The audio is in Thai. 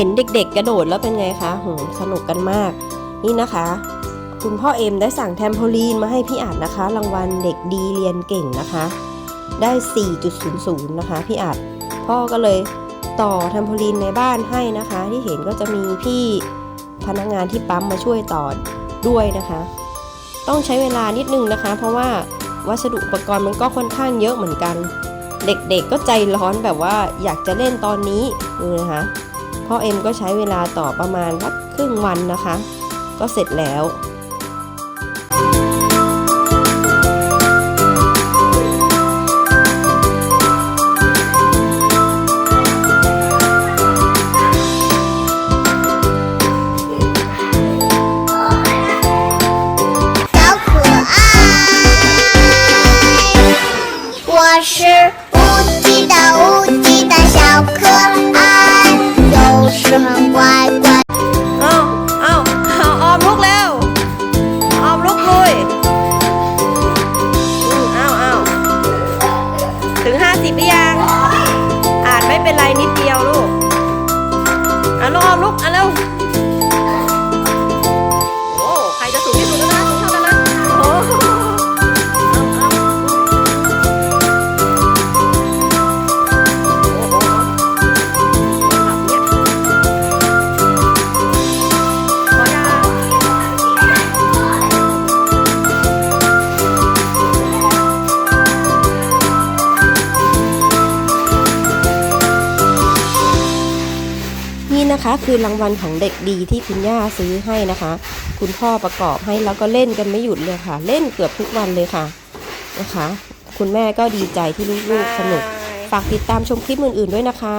เห็นเด็กๆกระโดดแล้วเป็นไงคะโหสนุกกันมาก นี่นะคะ คุณพ่อเอ็มได้สั่งแทมโพลีนมาให้พี่อัดนะคะ รางวัลเด็กดีเรียนเก่งนะคะ ได้ 4.00 นะคะ พี่อัดพ่อก็เลยต่อแทมโพลีนในบ้านให้นะคะ ที่เห็นก็จะมีพี่พนักงานที่ปั๊มมาช่วยต่อด้วยนะคะ ต้องใช้เวลานิดนึงนะคะ เพราะว่าวัสดุอุปกรณ์มันก็ค่อนข้างเยอะเหมือนกัน เด็กๆก็ใจร้อนแบบว่าอยากจะเล่นตอนนี้ดูนะคะ พ่อเอ็มก็ใช้เวลาต่อประมาณสักครึ่งวันนะคะ ก็เสร็จแล้ว 小可爱。我是无极的无极的小可爱， เป็นไรนิดเดียว นี่นะคะ คือรางวัลของเด็กดีที่คุณย่าซื้อให้นะคะ คุณพ่อประกอบให้แล้วก็เล่นกันไม่หยุดเลยค่ะ เล่นเกือบทุกวันเลยค่ะนะคะ คุณแม่ก็ดีใจที่ลูกๆสนุก ฝากติดตามชมคลิปอื่นๆด้วยนะคะ